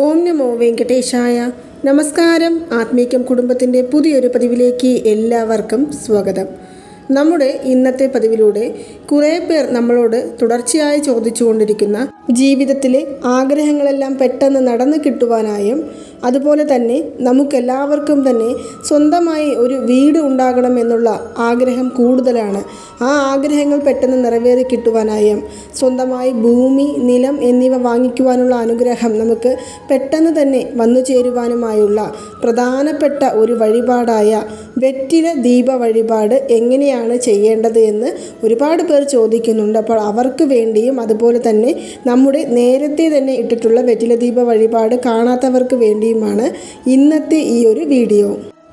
ഓം നമോ വെങ്കടേശായ. നമസ്കാരം. ആത്മീകം കുടുംബത്തിന്റെ പുതിയൊരു പതിവിലേക്ക് എല്ലാവർക്കും സ്വാഗതം. നമ്മുടെ ഇന്നത്തെ പതിവിലൂടെ കുറേ പേർ നമ്മളോട് തുടർച്ചയായി ചോദിച്ചുകൊണ്ടിരിക്കുന്ന ജീവിതത്തിലെ ആഗ്രഹങ്ങളെല്ലാം പെട്ടെന്ന് നടന്നു കിട്ടുവാനായും അതുപോലെ തന്നെ നമുക്കെല്ലാവർക്കും തന്നെ സ്വന്തമായി ഒരു വീട് ഉണ്ടാകണമെന്നുള്ള ആഗ്രഹം കൂടുതലാണ്. ആ ആഗ്രഹങ്ങൾ പെട്ടെന്ന് നിറവേറി കിട്ടുവാനായും സ്വന്തമായി ഭൂമി നിലം എന്നിവ വാങ്ങിക്കുവാനുള്ള അനുഗ്രഹം നമുക്ക് പെട്ടെന്ന് തന്നെ വന്നു ചേരുവാനുമായുള്ള പ്രധാനപ്പെട്ട ഒരു വഴിപാടായ വെറ്റില ദീപ വഴിപാട് എങ്ങനെയാണ് ചെയ്യേണ്ടത് എന്ന് ഒരുപാട് പേർ ചോദിക്കുന്നുണ്ട്. അപ്പോൾ അവർക്ക് വേണ്ടിയും അതുപോലെ തന്നെ നമ്മുടെ നേരത്തെ തന്നെ ഇട്ടിട്ടുള്ള വെറ്റില ദീപ വഴിപാട് കാണാത്തവർക്ക് വേണ്ടിയുമാണ് ഇന്നത്തെ ഈ ഒരു വീഡിയോ.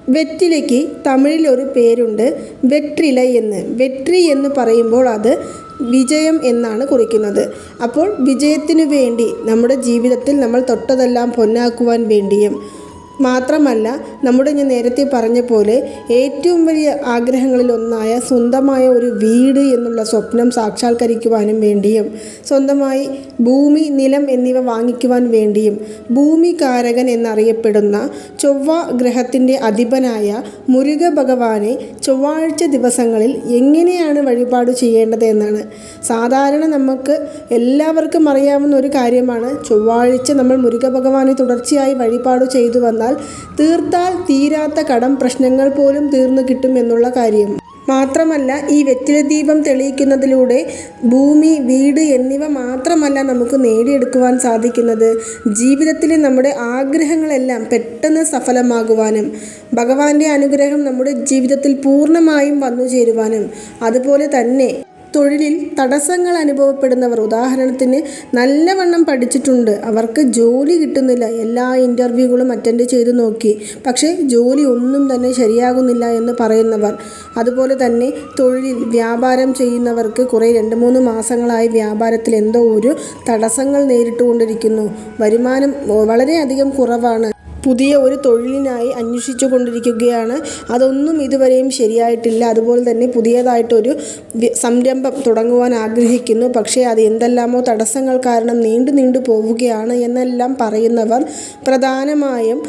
വെറ്റിലയ്ക്ക് തമിഴിൽ ഒരു പേരുണ്ട് വെട്രില എന്ന്. വെട്രി എന്ന് പറയുമ്പോൾ അത് വിജയം എന്നാണ് കുറിക്കുന്നത്. അപ്പോൾ വിജയത്തിനു വേണ്ടി നമ്മുടെ ജീവിതത്തിൽ നമ്മൾ തൊട്ടതെല്ലാം പൊന്നാക്കുവാൻ വേണ്ടിയും മാത്രമല്ല നമ്മുടെ ഞാൻ നേരത്തെ പറഞ്ഞ പോലെ ഏറ്റവും വലിയ ആഗ്രഹങ്ങളിൽ ഒന്നായ സ്വന്തമായ ഒരു വീട് എന്നുള്ള സ്വപ്നം സാക്ഷാത്കരിക്കുവാനും വേണ്ടിയും സ്വന്തമായി ഭൂമി നിലം എന്നിവ വാങ്ങിക്കുവാൻ വേണ്ടിയും ഭൂമികാരകൻ എന്നറിയപ്പെടുന്ന ചൊവ്വ ഗ്രഹത്തിന്റെ അധിപനായ മുരുക ഭഗവാനെ ചൊവ്വാഴ്ച ദിവസങ്ങളിൽ എങ്ങനെയാണ് വഴിപാട് ചെയ്യേണ്ടത് എന്നാണ്. സാധാരണ നമുക്ക് എല്ലാവർക്കും അറിയാവുന്ന ഒരു കാര്യമാണ് ചൊവ്വാഴ്ച നമ്മൾ മുരുക ഭഗവാനെ തുടർച്ചയായി വഴിപാട് ചെയ്തു വന്നാൽ തീർത്താൽ തീരാത്ത കടം പ്രശ്നങ്ങൾ പോലും തീർന്നു കിട്ടും എന്നുള്ള കാര്യം. മാത്രമല്ല ഈ വെറ്റില ദീപം തെളിയിക്കുന്നതിലൂടെ ഭൂമി വീട് എന്നിവ മാത്രമല്ല നമുക്ക് നേടിയെടുക്കുവാൻ സാധിക്കുന്നത്. ജീവിതത്തിലെ നമ്മുടെ ആഗ്രഹങ്ങളെല്ലാം പെട്ടെന്ന് സഫലമാകുവാനും ഭഗവാന്റെ അനുഗ്രഹം നമ്മുടെ ജീവിതത്തിൽ പൂർണമായും വന്നു ചേരുവാനും അതുപോലെ തന്നെ തൊഴിലിൽ തടസ്സങ്ങൾ അനുഭവപ്പെടുന്നവർ ഉദാഹരണത്തിന് നല്ലവണ്ണം പഠിച്ചിട്ടുണ്ട്. അവർക്ക് ജോലി കിട്ടുന്നില്ല. എല്ലാ ഇന്റർവ്യൂകളും അറ്റൻഡ് ചെയ്ത് നോക്കി. പക്ഷേ ജോലി ഒന്നും തന്നെ ശരിയാകുന്നില്ല എന്ന് പറയുന്നവർ. അതുപോലെ തന്നെ തൊഴിലിൽ വ്യാപാരം ചെയ്യുന്നവർക്ക് കുറേ രണ്ട് മൂന്ന് മാസങ്ങളായി വ്യാപാരത്തിൽ എന്തോ ഒരു തടസ്സങ്ങൾ നേരിട്ടുകൊണ്ടിരിക്കുന്നു. വരുമാനം വളരെയധികം കുറവാണ്. പുതിയ ഒരു തൊഴിലിനായി അന്വേഷിച്ചു കൊണ്ടിരിക്കുകയാണ്. അതൊന്നും ഇതുവരെയും ശരിയായിട്ടില്ല. അതുപോലെ തന്നെ പുതിയതായിട്ടൊരു സംരംഭം തുടങ്ങുവാൻ ആഗ്രഹിക്കുന്നു. പക്ഷേ അത് എന്തെല്ലാമോ തടസ്സങ്ങൾ കാരണം നീണ്ടു നീണ്ടു പോവുകയാണ് എന്നെല്ലാം പറയുന്നവർ പ്രധാനമായും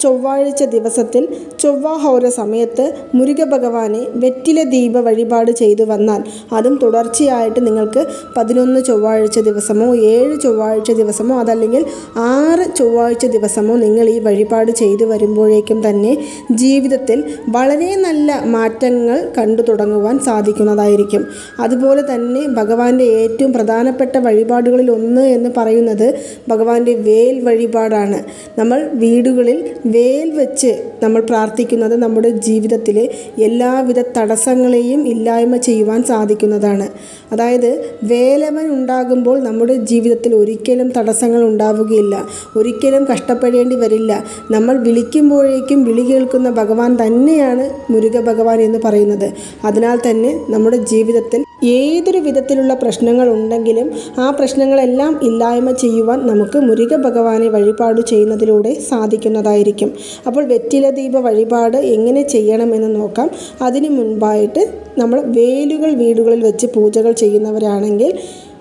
ചൊവ്വാഴ്ച ദിവസത്തിൽ ചൊവ്വാഹോര സമയത്ത് മുരുക ഭഗവാനെ വെറ്റില ദീപ വഴിപാട് ചെയ്തു വന്നാൽ അതും തുടർച്ചയായിട്ട് നിങ്ങൾക്ക് പതിനൊന്ന് ചൊവ്വാഴ്ച ദിവസമോ ഏഴ് ചൊവ്വാഴ്ച ദിവസമോ അതല്ലെങ്കിൽ ആറ് ചൊവ്വാഴ്ച ദിവസമോ നിങ്ങൾ ഈ വഴിപാട് ചെയ്തു വരുമ്പോഴേക്കും തന്നെ ജീവിതത്തിൽ വളരെ നല്ല മാറ്റങ്ങൾ കണ്ടു തുടങ്ങുവാൻ സാധിക്കുന്നതായിരിക്കും. അതുപോലെ തന്നെ ഭഗവാന്റെ ഏറ്റവും പ്രധാനപ്പെട്ട വഴിപാടുകളിൽ ഒന്ന് എന്ന് പറയുന്നത് ഭഗവാന്റെ വേൽ വഴിപാടാണ്. നമ്മൾ വീടുകളിൽ വേൽ വെച്ച് നമ്മൾ പ്രാർത്ഥിക്കുന്നത് നമ്മുടെ ജീവിതത്തിലെ എല്ലാവിധ തടസ്സങ്ങളെയും ഇല്ലായ്മ ചെയ്യുവാൻ സാധിക്കുന്നതാണ്. അതായത് വേലവൻ ഉണ്ടാകുമ്പോൾ നമ്മുടെ ജീവിതത്തിൽ ഒരിക്കലും തടസ്സങ്ങൾ ഉണ്ടാവുകയില്ല. ഒരിക്കലും കഷ്ടപ്പെടേണ്ടി വരില്ല. നമ്മൾ വിളിക്കുമ്പോഴേക്കും വിളി കേൾക്കുന്ന ഭഗവാൻ തന്നെയാണ് മുരുക ഭഗവാൻ എന്ന് പറയുന്നത്. അതിനാൽ തന്നെ നമ്മുടെ ജീവിതത്തിൽ ഏതൊരു വിധത്തിലുള്ള പ്രശ്നങ്ങൾ ഉണ്ടെങ്കിലും ആ പ്രശ്നങ്ങളെല്ലാം ഇല്ലായ്മ ചെയ്യുവാൻ നമുക്ക് മുരുക ഭഗവാനെ വഴിപാട് ചെയ്യുന്നതിലൂടെ സാധിക്കുന്നതായിരിക്കും. അപ്പോൾ വെറ്റില ദീപ വഴിപാട് എങ്ങനെ ചെയ്യണമെന്ന് നോക്കാം. അതിനു മുൻപായിട്ട് നമ്മൾ വേലുകൾ വീടുകളിൽ വെച്ച് പൂജകൾ ചെയ്യുന്നവരാണെങ്കിൽ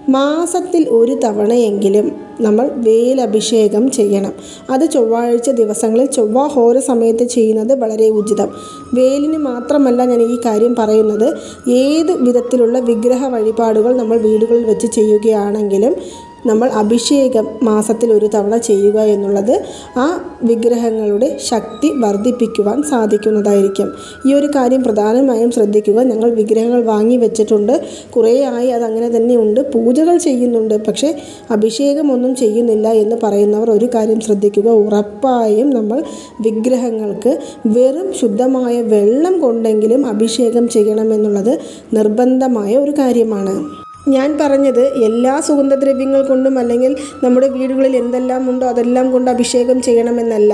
മാസത്തിൽ ഒരു തവണയെങ്കിലും നമ്മൾ വേലഭിഷേകം ചെയ്യണം. അത് ചൊവ്വാഴ്ച ദിവസങ്ങളിൽ ചൊവ്വാഹോര സമയത്ത് ചെയ്യുന്നത് വളരെ ഉചിതം. വേലിന് മാത്രമല്ല ഞാൻ ഈ കാര്യം പറയുന്നത്. ഏത് വിധത്തിലുള്ള വിഗ്രഹ വഴിപാടുകൾ നമ്മൾ വീടുകളിൽ വെച്ച് ചെയ്യുകയാണെങ്കിലും നമ്മൾ അഭിഷേകം മാസത്തിൽ ഒരു തവണ ചെയ്യുക എന്നുള്ളത് ആ വിഗ്രഹങ്ങളുടെ ശക്തി വർദ്ധിപ്പിക്കുവാൻ സാധിക്കുന്നതായിരിക്കും. ഈ ഒരു കാര്യം പ്രധാനമായും ശ്രദ്ധിക്കുക. ഞങ്ങൾ വിഗ്രഹങ്ങൾ വാങ്ങി വെച്ചിട്ടുണ്ട്. കുറേ ആയി അതങ്ങനെ തന്നെ ഉണ്ട്. പൂജകൾ ചെയ്യുന്നുണ്ട്. പക്ഷേ അഭിഷേകമൊന്നും ചെയ്യുന്നില്ല എന്ന് പറയുന്നവർ ഒരു കാര്യം ശ്രദ്ധിക്കുക. ഉറപ്പായും നമ്മൾ വിഗ്രഹങ്ങൾക്ക് വെറും ശുദ്ധമായ വെള്ളം കൊണ്ടെങ്കിലും അഭിഷേകം ചെയ്യണമെന്നുള്ളത് നിർബന്ധമായ ഒരു കാര്യമാണ്. ഞാൻ പറഞ്ഞത് എല്ലാ സുഗന്ധദ്രവ്യങ്ങൾ കൊണ്ടും അല്ലെങ്കിൽ നമ്മുടെ വീടുകളിൽ എന്തെല്ലാം ഉണ്ടോ അതെല്ലാം കൊണ്ട് അഭിഷേകം ചെയ്യണമെന്നല്ല.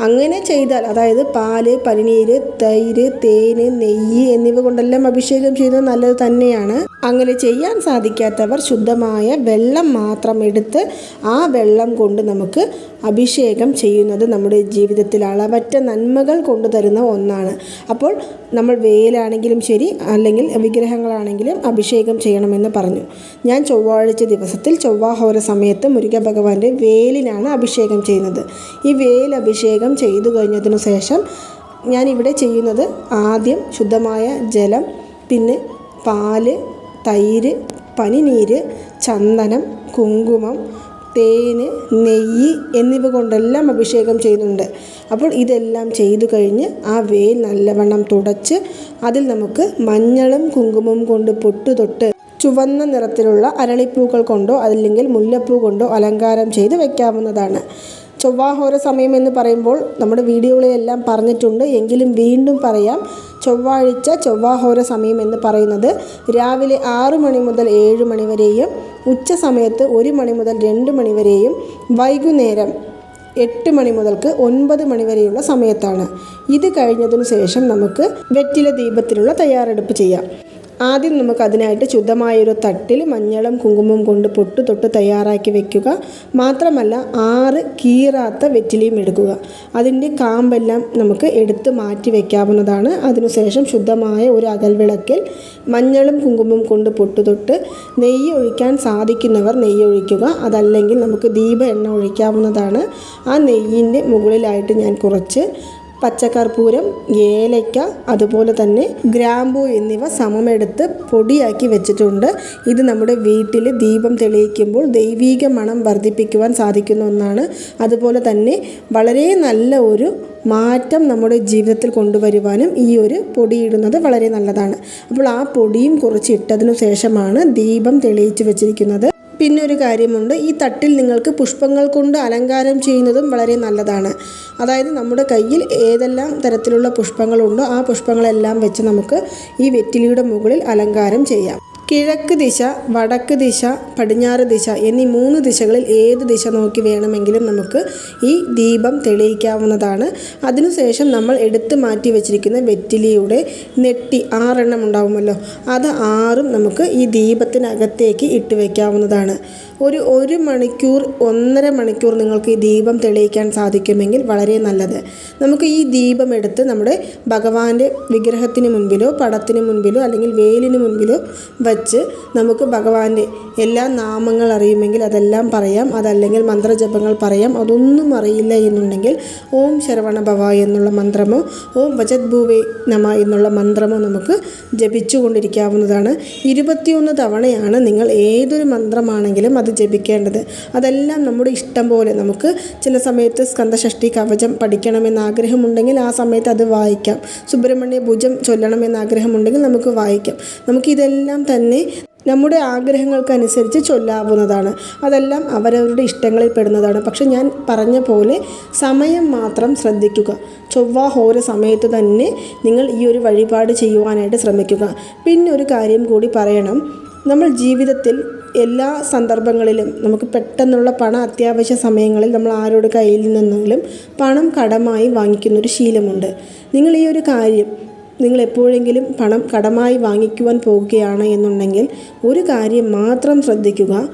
അങ്ങനെ ചെയ്താൽ അതായത് പാൽ പനിനീര് തൈര് തേന് നെയ്യ് എന്നിവ കൊണ്ടെല്ലാം അഭിഷേകം ചെയ്യുന്നത് നല്ലത് തന്നെയാണ്. അങ്ങനെ ചെയ്യാൻ സാധിക്കാത്തവർ ശുദ്ധമായ വെള്ളം മാത്രം എടുത്ത് ആ വെള്ളം കൊണ്ട് നമുക്ക് അഭിഷേകം ചെയ്യുന്നത് നമ്മുടെ ജീവിതത്തിൽ അളവറ്റ നന്മകൾ കൊണ്ടുതരുന്ന ഒന്നാണ്. അപ്പോൾ നമ്മൾ വേലാണെങ്കിലും ശരി അല്ലെങ്കിൽ വിഗ്രഹങ്ങളാണെങ്കിലും അഭിഷേകം ചെയ്യണമെന്ന് പറഞ്ഞു. ഞാൻ ചൊവ്വാഴ്ച ദിവസത്തിൽ ചൊവ്വാഹോര സമയത്ത് മുരുക ഭഗവാന്റെ വേലിനാണ് അഭിഷേകം ചെയ്യുന്നത്. ഈ വേൽ അഭിഷേകം ചെയ്തു കഴിഞ്ഞതിനു ശേഷം ഞാനിവിടെ ചെയ്യുന്നത് ആദ്യം ശുദ്ധമായ ജലം പിന്നെ പാൽ തൈര് പനിനീര് ചന്ദനം കുങ്കുമം തേന് നെയ്യ് എന്നിവ കൊണ്ടെല്ലാം അഭിഷേകം ചെയ്യുന്നുണ്ട്. അപ്പോൾ ഇതെല്ലാം ചെയ്തു കഴിഞ്ഞ് ആ വേൽ നല്ലവണ്ണം തുടച്ച് അതിൽ നമുക്ക് മഞ്ഞളും കുങ്കുമവും കൊണ്ട് പൊട്ടു തൊട്ട് ചുവന്ന നിറത്തിലുള്ള അരളിപ്പൂക്കൾ കൊണ്ടോ അല്ലെങ്കിൽ മുല്ലപ്പൂ കൊണ്ടോ അലങ്കാരം ചെയ്ത് വയ്ക്കാവുന്നതാണ് ചൊവ്വാഹോര സമയം എന്ന് പറയുമ്പോൾ നമ്മുടെ വീഡിയോകളിലെല്ലാം പറഞ്ഞിട്ടുണ്ട്. എങ്കിലും വീണ്ടും പറയാം ചൊവ്വാഴ്ച ചൊവ്വാഹോര സമയം എന്ന് പറയുന്നത് രാവിലെ ആറ് മണി മുതൽ ഏഴ് മണി വരെയും ഉച്ച സമയത്ത് ഒരു മണി മുതൽ രണ്ട് മണി വരെയും വൈകുന്നേരം എട്ട് മണി മുതൽക്ക് ഒൻപത് മണി വരെയുള്ള സമയത്താണ്. ഇത് കഴിഞ്ഞതിനു ശേഷം നമുക്ക് വെറ്റില ദീപത്തിനുള്ള തയ്യാറെടുപ്പ് ചെയ്യാം. ആദ്യം നമുക്ക് അതിനായിട്ട് ശുദ്ധമായൊരു തട്ടിൽ മഞ്ഞളും കുങ്കുമം കൊണ്ട് പൊട്ട് തൊട്ട് തയ്യാറാക്കി വെക്കുക. മാത്രമല്ല ആറ് കീറാത്ത വെറ്റിലയും എടുക്കുക. അതിന്റെ കാമ്പെല്ലാം നമുക്ക് എടുത്ത് മാറ്റി വയ്ക്കാവുന്നതാണ് അതിനുശേഷം ശുദ്ധമായ ഒരു അകൽവിളക്കിൽ മഞ്ഞളും കുങ്കുമവും കൊണ്ട് പൊട്ട് തൊട്ട് നെയ്യ് ഒഴിക്കാൻ സാധിക്കുന്നവർ നെയ്യ് ഒഴിക്കുക. അതല്ലെങ്കിൽ നമുക്ക് ദീപ എണ്ണ ഒഴിക്കാവുന്നതാണ്. ആ നെയ്യിന്റെ മുകളിലായിട്ട് ഞാൻ കുറച്ച് പച്ചക്കർപ്പൂരം ഏലയ്ക്ക അതുപോലെ തന്നെ ഗ്രാമ്പൂ എന്നിവ സമമെടുത്ത് പൊടിയാക്കി വെച്ചിട്ടുണ്ട്. ഇത് നമ്മുടെ വീട്ടിൽ ദീപം തെളിയിക്കുമ്പോൾ ദൈവീക മണം വർദ്ധിപ്പിക്കുവാൻ സാധിക്കുന്ന ഒന്നാണ്. അതുപോലെ തന്നെ വളരെ നല്ല ഒരു മാറ്റം നമ്മുടെ ജീവിതത്തിൽ കൊണ്ടുവരുവാനും ഈ ഒരു പൊടിയിടുന്നത് വളരെ നല്ലതാണ്. അപ്പോൾ ആ പൊടിയും കുറച്ച് ഇട്ടതിനു ശേഷമാണ് ദീപം തെളിയിച്ച് വെച്ചിരിക്കുന്നത്. പിന്നെ ഒരു കാര്യമുണ്ട്. ഈ തട്ടിൽ നിങ്ങൾക്ക് പുഷ്പങ്ങൾ കൊണ്ട് അലങ്കാരം ചെയ്യുന്നതും വളരെ നല്ലതാണ്. അതായത് നമ്മുടെ കയ്യിൽ ഏതെല്ലാം തരത്തിലുള്ള പുഷ്പങ്ങളുണ്ടോ ആ പുഷ്പങ്ങളെല്ലാം വെച്ച് നമുക്ക് ഈ വെറ്റിലിയുടെ മുകളിൽ അലങ്കാരം ചെയ്യാം. കിഴക്ക് ദിശ വടക്ക് ദിശ പടിഞ്ഞാറ് ദിശ എന്നീ മൂന്ന് ദിശകളിൽ ഏത് ദിശ നോക്കി വേണമെങ്കിലും നമുക്ക് ഈ ദീപം തെളിയിക്കാവുന്നതാണ്. അതിനുശേഷം നമ്മൾ എടുത്തു മാറ്റി വെച്ചിരിക്കുന്ന വെറ്റിലിയുടെ നെട്ടി ആറെണ്ണം ഉണ്ടാവുമല്ലോ. അത് ആറും നമുക്ക് ഈ ദീപത്തിനകത്തേക്ക് ഇട്ട് വയ്ക്കാവുന്നതാണ് ഒരു ഒരു മണിക്കൂർ ഒന്നര മണിക്കൂർ നിങ്ങൾക്ക് ഈ ദീപം തെളിയിക്കാൻ സാധിക്കുമെങ്കിൽ വളരെ നല്ലത്. നമുക്ക് ഈ ദീപം എടുത്ത് നമ്മുടെ ഭഗവാന്റെ വിഗ്രഹത്തിന് മുൻപിലോ പടത്തിന് മുൻപിലോ അല്ലെങ്കിൽ വേലിന് മുൻപിലോ വച്ച് നമുക്ക് ഭഗവാന്റെ എല്ലാ നാമങ്ങൾ അറിയുമെങ്കിൽ അതെല്ലാം പറയാം. അതല്ലെങ്കിൽ മന്ത്രജപങ്ങൾ പറയാം. അതൊന്നും അറിയില്ല എന്നുണ്ടെങ്കിൽ ഓം ശരവണ ഭവ എന്നുള്ള മന്ത്രമോ ഓം വജത് ഭൂവേ നമ എന്നുള്ള മന്ത്രമോ നമുക്ക് ജപിച്ചുകൊണ്ടിരിക്കാവുന്നതാണ്. ഇരുപത്തിയൊന്ന് തവണയാണ് നിങ്ങൾ ഏതൊരു മന്ത്രമാണെങ്കിലും അത് ജപിക്കേണ്ടത്. അതെല്ലാം നമ്മുടെ ഇഷ്ടം പോലെ നമുക്ക് ചില സമയത്ത് സ്കന്ധഷഷ്ടി കവചം പഠിക്കണമെന്ന് ആഗ്രഹമുണ്ടെങ്കിൽ ആ സമയത്ത് അത് വായിക്കാം. സുബ്രഹ്മണ്യ ഭുജം ചൊല്ലണമെന്ന് ആഗ്രഹമുണ്ടെങ്കിൽ നമുക്ക് വായിക്കാം. നമുക്കിതെല്ലാം തന്നെ നമ്മുടെ ആഗ്രഹങ്ങൾക്കനുസരിച്ച് ചൊല്ലാവുന്നതാണ്. അതെല്ലാം അവരവരുടെ ഇഷ്ടങ്ങളിൽ പെടുന്നതാണ്. പക്ഷെ ഞാൻ പറഞ്ഞ പോലെ സമയം മാത്രം ശ്രദ്ധിക്കുക. ചൊവ്വ ഹോര സമയത്ത് തന്നെ നിങ്ങൾ ഈ ഒരു വഴിപാട് ചെയ്യുവാനായിട്ട് ശ്രമിക്കുക. പിന്നെ ഒരു കാര്യം കൂടി പറയണം. നമ്മൾ ജീവിതത്തിൽ എല്ലാ സന്ദർഭങ്ങളിലും നമുക്ക് പെട്ടെന്നുള്ള പണം അത്യാവശ്യ സമയങ്ങളിൽ നമ്മൾ ആരോട് കയ്യിൽ നിന്നെങ്കിലും പണം കടമായി വാങ്ങിക്കുന്നൊരു ശീലമുണ്ട്. നിങ്ങൾ ഈ ഒരു കാര്യം നിങ്ങൾ എപ്പോഴെങ്കിലും പണം കടമായി വാങ്ങിക്കുവാൻ പോവുകയാണ് എന്നുണ്ടെങ്കിൽ ഒരു കാര്യം മാത്രം ശ്രദ്ധിക്കുക.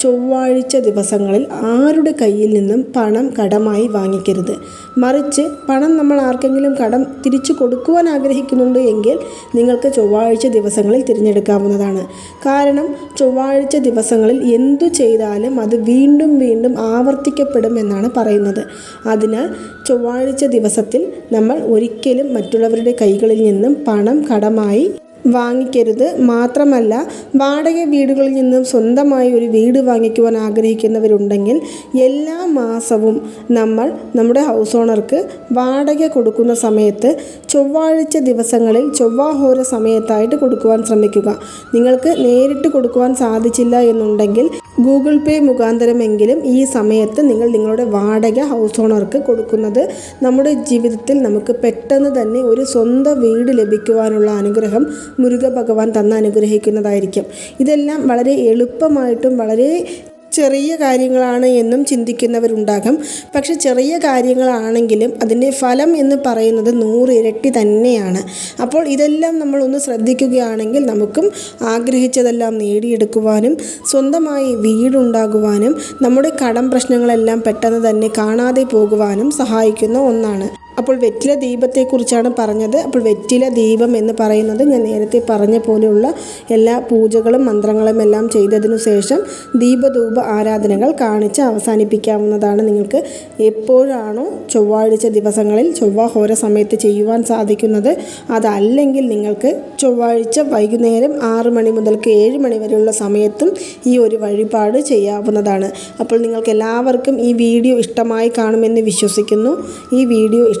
ചൊവ്വാഴ്ച ദിവസങ്ങളിൽ ആരുടെ കയ്യിൽ നിന്നും പണം കടമായി വാങ്ങിക്കരുത്? മറിച്ച് പണം നമ്മൾ ആർക്കെങ്കിലും കടം തിരിച്ചു കൊടുക്കുവാൻ ആഗ്രഹിക്കുന്നുണ്ട് എങ്കിൽ നിങ്ങൾക്ക് ചൊവ്വാഴ്ച ദിവസങ്ങളിൽ തിരഞ്ഞെടുക്കാവുന്നതാണ്. കാരണം ചൊവ്വാഴ്ച ദിവസങ്ങളിൽ എന്തു ചെയ്താലും അത് വീണ്ടും വീണ്ടും ആവർത്തിക്കപ്പെടും എന്നാണ് പറയുന്നത്. അതിനാൽ ചൊവ്വാഴ്ച ദിവസത്തിൽ നമ്മൾ ഒരിക്കലും മറ്റുള്ളവരുടെ കൈകളിൽ നിന്നും പണം കടമായി വാങ്ങിക്കരുത്. മാത്രമല്ല വാടക വീടുകളിൽ നിന്നും സ്വന്തമായി ഒരു വീട് വാങ്ങിക്കുവാൻ ആഗ്രഹിക്കുന്നവരുണ്ടെങ്കിൽ എല്ലാ മാസവും നമ്മൾ നമ്മുടെ ഹൗസ് ഓണർക്ക് വാടക കൊടുക്കുന്ന സമയത്ത് ചൊവ്വാഴ്ച ദിവസങ്ങളിൽ ചൊവ്വാഹോര സമയത്തായിട്ട് കൊടുക്കുവാൻ ശ്രമിക്കുക. നിങ്ങൾക്ക് നേരിട്ട് കൊടുക്കുവാൻ സാധിച്ചില്ല എന്നുണ്ടെങ്കിൽ ഗൂഗിൾ പേ മുഖാന്തരമെങ്കിലും ഈ സമയത്ത് നിങ്ങൾ നിങ്ങളുടെ വാടക ഹൗസ് ഓണർക്ക് കൊടുക്കുന്നത് നമ്മുടെ ജീവിതത്തിൽ നമുക്ക് പെട്ടെന്ന് തന്നെ ഒരു സ്വന്തം വീട് ലഭിക്കുവാനുള്ള അനുഗ്രഹം മുരുക ഭഗവാൻ തന്ന് അനുഗ്രഹിക്കുന്നതായിരിക്കും. ഇതെല്ലാം വളരെ എളുപ്പമായിട്ടും വളരെ ചെറിയ കാര്യങ്ങളാണ് എന്നും ചിന്തിക്കുന്നവരുണ്ടാകും. പക്ഷെ ചെറിയ കാര്യങ്ങളാണെങ്കിലും അതിന്റെ ഫലം എന്ന് പറയുന്നത് നൂറിരട്ടി തന്നെയാണ്. അപ്പോൾ ഇതെല്ലാം നമ്മൾ ഒന്ന് ശ്രദ്ധിക്കുകയാണെങ്കിൽ നമുക്കും ആഗ്രഹിച്ചതെല്ലാം നേടിയെടുക്കുവാനും സ്വന്തമായി വീടുണ്ടാകുവാനും നമ്മുടെ കടം പ്രശ്നങ്ങളെല്ലാം പെട്ടെന്ന് തന്നെ കാണാതെ പോകുവാനും സഹായിക്കുന്ന ഒന്നാണ്. അപ്പോൾ വെറ്റില ദീപത്തെക്കുറിച്ചാണ് പറഞ്ഞത്. അപ്പോൾ വെറ്റില ദീപം എന്ന് പറയുന്നത് ഞാൻ നേരത്തെ പറഞ്ഞ പോലെയുള്ള എല്ലാ പൂജകളും മന്ത്രങ്ങളും എല്ലാം ചെയ്തതിനു ശേഷം ദീപധൂപ ആരാധനകൾ കാണിച്ച് അവസാനിപ്പിക്കാവുന്നതാണ് നിങ്ങൾക്ക് എപ്പോഴാണോ ചൊവ്വാഴ്ച ദിവസങ്ങളിൽ ചൊവ്വാഹോര സമയത്ത് ചെയ്യുവാൻ സാധിക്കുന്നത്. അതല്ലെങ്കിൽ നിങ്ങൾക്ക് ചൊവ്വാഴ്ച വൈകുന്നേരം ആറ് മണി മുതൽക്ക് ഏഴ് മണി വരെയുള്ള സമയത്തും ഈ ഒരു വഴിപാട് ചെയ്യാവുന്നതാണ്. അപ്പോൾ നിങ്ങൾക്ക് എല്ലാവർക്കും ഈ വീഡിയോ ഇഷ്ടമായി കാണുമെന്ന് വിശ്വസിക്കുന്നു. ഈ വീഡിയോ